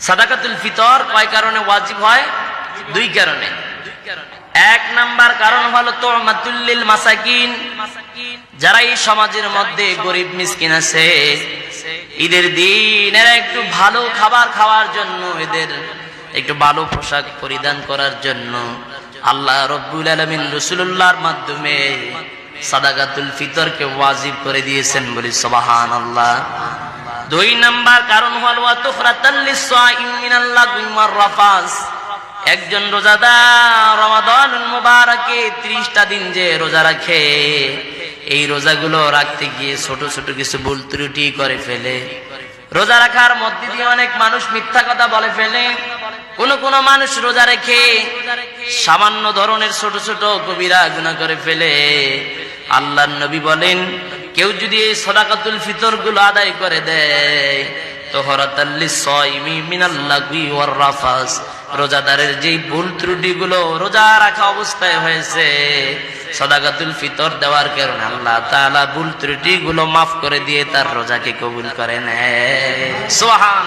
সাদাকাতুল ফিতর কয় কারণে ওয়াজিব হয়? দুই কারণে। এক নাম্বার কারণ হলো তো মাতুল্লিল মাসাকিন। যারা এই সমাজের মধ্যে গরিব মিসকিন আছে, ঈদের দিন এরা একটু ভালো খাবার খাওয়ার জন্য, এদের একটু ভালো পোশাক পরিধান করার জন্য আল্লাহ রব্বুল আলমিন রসুল্লাহর মাধ্যমে সাদাকাতুল ফিতরকে ওয়াজিব করে দিয়েছেন বলি সবাহান আল্লাহ দুই নাম্বার কারণ হল একজন রোজাদার রমাদান মুবারকে ত্রিশটা দিন যে রোজা রাখে, এই রোজাগুলো রাখতে গিয়ে ছোট ছোট কিছু ভুল ত্রুটি করে ফেলে। রোজা রাখার মধ্যে দিয়ে অনেক মানুষ মিথ্যা কথা বলে ফেলে। কোন কোন মানুষ রোজা রেখে সামান্য ধরনের ছোট ছোট কবিরা গুণা করে ফেলে। আল্লাহ নবী বলেন কেউ যদি এই সদাকাতুল ফিতরগুলো আদায় করে দেয় রোজাদারের যে ভুল ত্রুটি গুলো রোজা রাখা অবস্থায় হয়েছে, সদাকাতুল ফিতর দেওয়ার কারণে আল্লাহ তালা ভুল ত্রুটি গুলো মাফ করে দিয়ে তার রোজাকে কবুল করে নেয়। সোহান